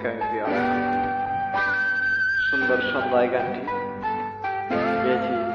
প্রিয় সুন্দর সন্ধ্যায় গানটি গেয়েছি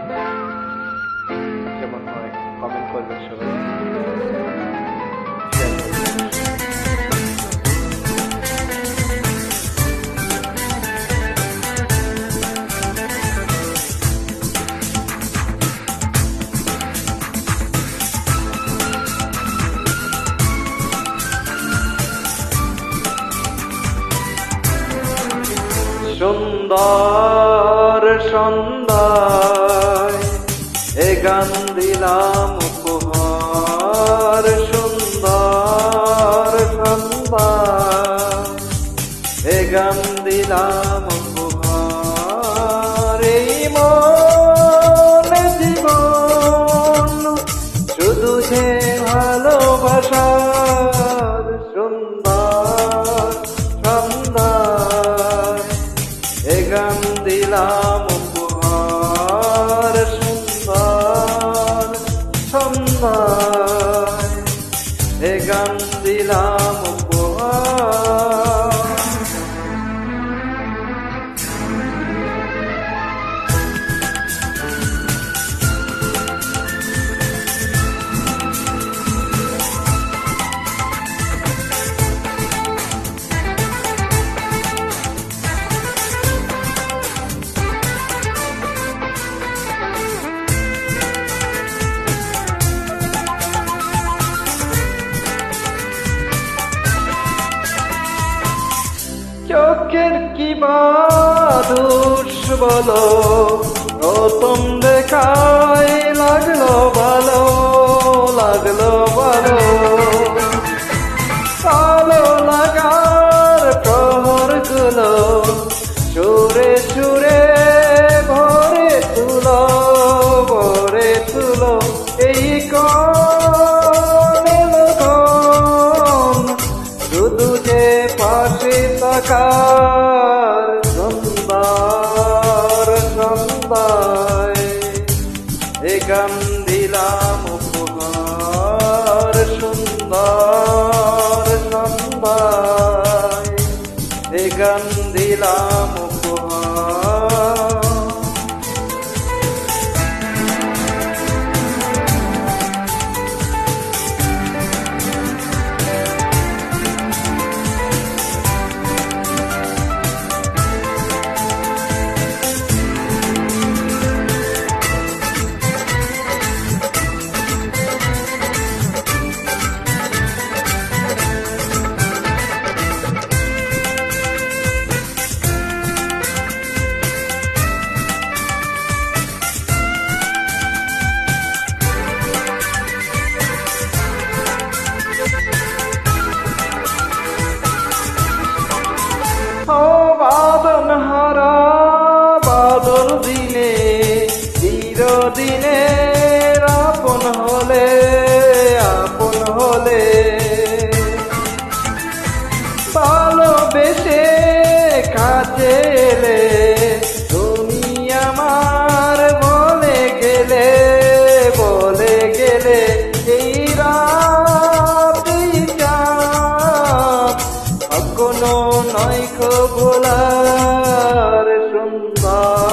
সুন্দর সন্ধ্যায় এ গান দিলাম উপহার সুন্দর সন্ধ্যা এ গান দিলাম চোখের কি বাদুষ বলো? প্রথম দেখায় লাগল ভালো লাগল ভালো। কালো লাগার প্রহরগুলো সুরে সুরে ভরে তুলো ভরে তুলো। এই কখন চিরদিনে আপন হলে আপন হলে। ভালোবেসে কাছে এলে, তুমি আমার বলে গেলে বলে গেলে এই চাঁদ কোনো নয়কো ভোলার সুন্দর।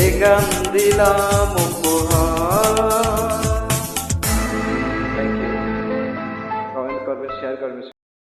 এ গান দিলাম উপহার। থ্যাংক শেয়ার করবে